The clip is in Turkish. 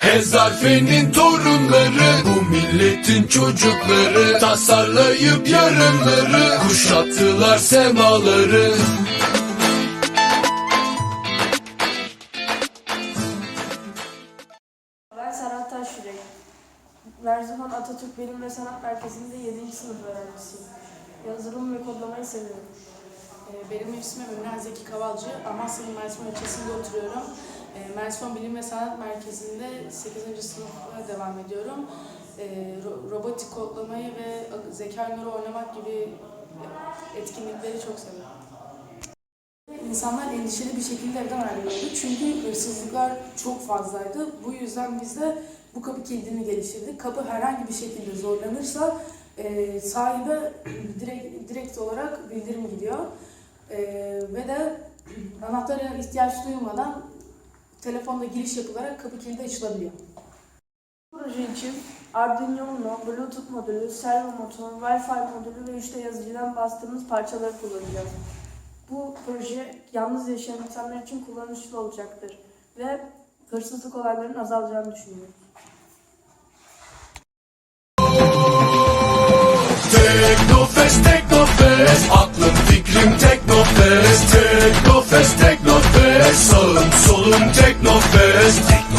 Hezarfenin torunları Bu milletin çocukları Tasarlayıp yarınları Kuşattılar semaları Ben Serhat Taşyürek. Merzivan Atatürk Bilim ve Sanat Merkezi'nde 7. sınıf öğrencisiyim. Yazılım ve kodlamayı seviyorum. Ee, Benim ismim Ümran Zeki Kavalcı. Amasya'nın Mersin oturuyorum. Ee, Mersin Bilim ve Sanat Merkezi'nde 8. sınıfa devam ediyorum. Ee, ro- Robotik kodlamayı ve zeka oyunları oynamak gibi etkinlikleri çok seviyorum. İnsanlar endişeli bir şekilde evden ayrılıyordu. Çünkü hırsızlıklar çok fazlaydı. Bu yüzden biz de bu kapı kilidini geliştirdik. Kapı herhangi bir şekilde zorlanırsa e, sahibe direkt, direkt olarak bildirim gidiyor. E, ve de anahtara ihtiyaç duymadan telefonla giriş yapılarak kapı kilidi açılabiliyor. Proje için Arduino, Bluetooth modülü, servo motoru, Wi-Fi modülü ve işte yazıcıdan bastığımız parçaları kullanacağız. Bu proje yalnız yaşayan insanlar için kullanışlı olacaktır ve hırsızlık olaylarının azalacağını düşünüyorum. Teknofest, Teknofest, aklım fikrim Teknofest, Teknofest, Teknofest. first.